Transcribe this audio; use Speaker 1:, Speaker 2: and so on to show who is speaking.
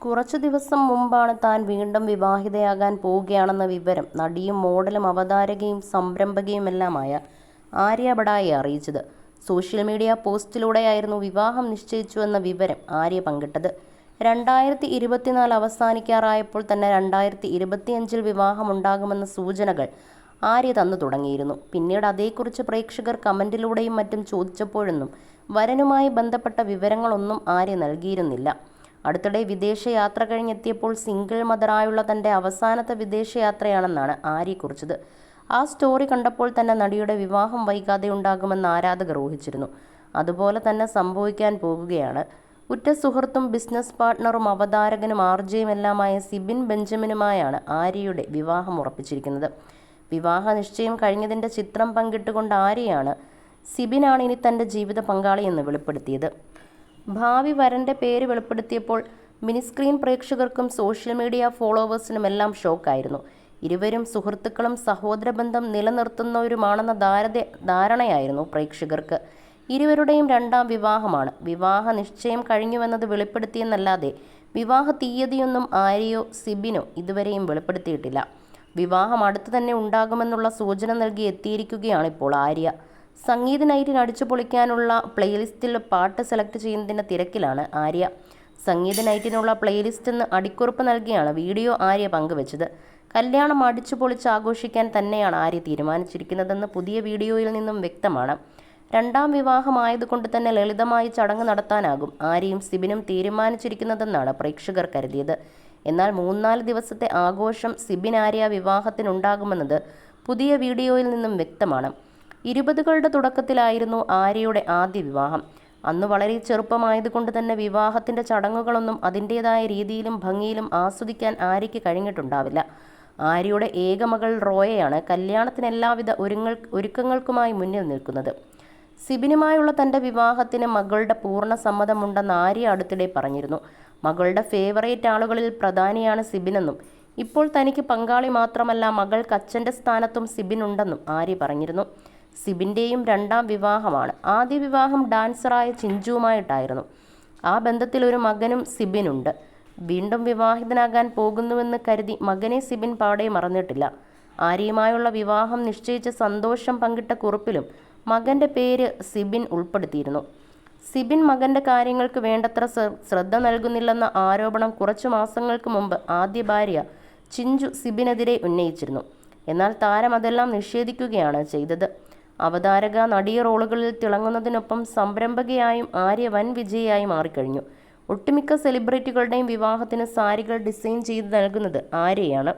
Speaker 1: കുറച്ചു ദിവസം മുമ്പാണ് താൻ വീണ്ടും വിവാഹിതയാകാൻ പോവുകയാണെന്ന വിവരം നടിയും മോഡലും അവതാരകയും സംരംഭകയുമെല്ലാമായ ആര്യ ബഡായി അറിയിച്ചത്. സോഷ്യൽ മീഡിയ പോസ്റ്റിലൂടെയായിരുന്നു വിവാഹം നിശ്ചയിച്ചുവെന്ന വിവരം ആര്യ പങ്കിട്ടത്. രണ്ടായിരത്തി ഇരുപത്തിനാല് അവസാനിക്കാറായപ്പോൾ തന്നെ രണ്ടായിരത്തി ഇരുപത്തിയഞ്ചിൽ വിവാഹമുണ്ടാകുമെന്ന സൂചനകൾ ആര്യ തന്നു തുടങ്ങിയിരുന്നു. പിന്നീട് അതേക്കുറിച്ച് പ്രേക്ഷകർ കമന്റിലൂടെയും മറ്റും ചോദിച്ചപ്പോഴൊന്നും വരനുമായി ബന്ധപ്പെട്ട വിവരങ്ങളൊന്നും ആര്യ നൽകിയിരുന്നില്ല. അടുത്തിടെ വിദേശയാത്ര കഴിഞ്ഞെത്തിയപ്പോൾ സിംഗിൾ മദറായുള്ള തന്റെ അവസാനത്തെ വിദേശയാത്രയാണെന്നാണ് ആര്യ കുറിച്ചത്. ആ സ്റ്റോറി കണ്ടപ്പോൾ തന്നെ നടിയുടെ വിവാഹം വൈകാതെ ഉണ്ടാകുമെന്ന് ആരാധകർ ഊഹിച്ചിരുന്നു. അതുപോലെ തന്നെ സംഭവിക്കാൻ പോകുകയാണ്. ഉറ്റ സുഹൃത്തും ബിസിനസ് പാർട്ട്ണറും അവതാരകനും ആർജയുമെല്ലാമായ സിബിൻ ബെഞ്ചമിനുമായാണ് ആര്യയുടെ വിവാഹം ഉറപ്പിച്ചിരിക്കുന്നത്. വിവാഹ നിശ്ചയം കഴിഞ്ഞതിന്റെ ചിത്രം പങ്കിട്ടുകൊണ്ട് ആര്യയാണ് സിബിനാണ് ഇനി തന്റെ ജീവിത പങ്കാളിയെന്ന് വെളിപ്പെടുത്തിയത്. ഭാവി വരന്റെ പേര് വെളിപ്പെടുത്തിയപ്പോൾ മിനിസ്ക്രീൻ പ്രേക്ഷകർക്കും സോഷ്യൽ മീഡിയ ഫോളോവേഴ്സിനുമെല്ലാം ഷോക്കായിരുന്നു. ഇരുവരും സുഹൃത്തുക്കളും സഹോദരബന്ധം നിലനിർത്തുന്നവരുമാണെന്ന ധാരത ധാരണയായിരുന്നു പ്രേക്ഷകർക്ക്. ഇരുവരുടെയും രണ്ടാം വിവാഹമാണ്. വിവാഹ നിശ്ചയം കഴിഞ്ഞുവെന്നത് വെളിപ്പെടുത്തിയെന്നല്ലാതെ വിവാഹ തീയതിയൊന്നും ആര്യയോ സിബിനോ ഇതുവരെയും വെളിപ്പെടുത്തിയിട്ടില്ല. വിവാഹം അടുത്തു തന്നെ ഉണ്ടാകുമെന്നുള്ള സൂചന നൽകി എത്തിയിരിക്കുകയാണ് ഇപ്പോൾ ആര്യ. സംഗീത നൈറ്റിന് അടിച്ചു പൊളിക്കാനുള്ള പ്ലേലിസ്റ്റിൽ പാട്ട് സെലക്ട് ചെയ്യുന്നതിന്റെ തിരക്കിലാണ് ആര്യ. സംഗീത നൈറ്റിനുള്ള പ്ലേലിസ്റ്റ് എന്ന് അടിക്കുറിപ്പ് നൽകിയാണ് വീഡിയോ ആര്യ പങ്കുവച്ചത്. കല്യാണം അടിച്ചു പൊളിച്ച് ആഘോഷിക്കാൻ തന്നെയാണ് ആര്യ തീരുമാനിച്ചിരിക്കുന്നതെന്ന് പുതിയ വീഡിയോയിൽ നിന്നും വ്യക്തമാണ്. രണ്ടാം വിവാഹമായതുകൊണ്ട് തന്നെ ലളിതമായി ചടങ്ങ് നടത്താനാകും ആര്യയും സിബിനും തീരുമാനിച്ചിരിക്കുന്നതെന്നാണ് പ്രേക്ഷകർ കരുതിയത്. എന്നാൽ മൂന്നാൽ ദിവസത്തെ ആഘോഷം സിബിൻ ആര്യ വിവാഹത്തിനുണ്ടാകുമെന്നത് പുതിയ വീഡിയോയിൽ നിന്നും വ്യക്തമാണ്. ഇരുപതുകളുടെ തുടക്കത്തിലായിരുന്നു ആര്യയുടെ ആദ്യ വിവാഹം. അന്ന് വളരെ ചെറുപ്പമായതുകൊണ്ട് തന്നെ വിവാഹത്തിന്റെ ചടങ്ങുകളൊന്നും അതിന്റെതായ രീതിയിലും ഭംഗിയിലും ആസ്വദിക്കാൻ ആര്യയ്ക്ക് കഴിഞ്ഞിട്ടുണ്ടാവില്ല. ആര്യയുടെ ഏകമകൾ റോയയാണ് കല്യാണത്തിന് എല്ലാവിധ ഒരുങ്ങൾ ഒരുക്കങ്ങൾക്കുമായി മുന്നിൽ നിൽക്കുന്നത്. സിബിനുമായുള്ള തന്റെ വിവാഹത്തിന് മകളുടെ പൂർണ സമ്മതമുണ്ടെന്ന് ആര്യ അടുത്തിടെ പറഞ്ഞിരുന്നു. മകളുടെ ഫേവറേറ്റ് ആളുകളിൽ പ്രധാനിയാണ് സിബിനെന്നും ഇപ്പോൾ തനിക്ക് പങ്കാളി മാത്രമല്ല മകൾക്ക് അച്ഛന്റെ സ്ഥാനത്തും സിബിനുണ്ടെന്നും ആര്യ പറഞ്ഞിരുന്നു. സിബിന്റെയും രണ്ടാം വിവാഹമാണ്. ആദ്യ വിവാഹം ഡാൻസറായ ചിഞ്ചുവുമായിട്ടായിരുന്നു. ആ ബന്ധത്തിൽ ഒരു മകനും സിബിനുണ്ട്. വീണ്ടും വിവാഹിതനാകാൻ പോകുന്നുവെന്ന് കരുതി മകനെ സിബിൻ പാടെ മറന്നിട്ടില്ല. ആര്യയുമായുള്ള വിവാഹം നിശ്ചയിച്ച സന്തോഷം പങ്കിട്ട കുറിപ്പിലും മകന്റെ പേര് സിബിൻ ഉൾപ്പെടുത്തിയിരുന്നു. സിബിൻ മകന്റെ കാര്യങ്ങൾക്ക് വേണ്ടത്ര ശ്രദ്ധ നൽകുന്നില്ലെന്ന ആരോപണം കുറച്ചു മാസങ്ങൾക്ക് മുമ്പ് ആദ്യ ഭാര്യ ചിഞ്ചു സിബിനെതിരെ ഉന്നയിച്ചിരുന്നു. എന്നാൽ താരം അതെല്ലാം നിഷേധിക്കുകയാണ് ചെയ്തത്. അവതാരക നടി റോളുകളിൽ തിളങ്ങുന്നതിനൊപ്പം സംരംഭകയായും ആര്യ വൻ വിജയിയായി മാറിക്കഴിഞ്ഞു. ഒട്ടുമിക്ക സെലിബ്രിറ്റികളുടെയും വിവാഹത്തിന് സാരികൾ ഡിസൈൻ ചെയ്ത് നൽകുന്നത് ആര്യയാണ്.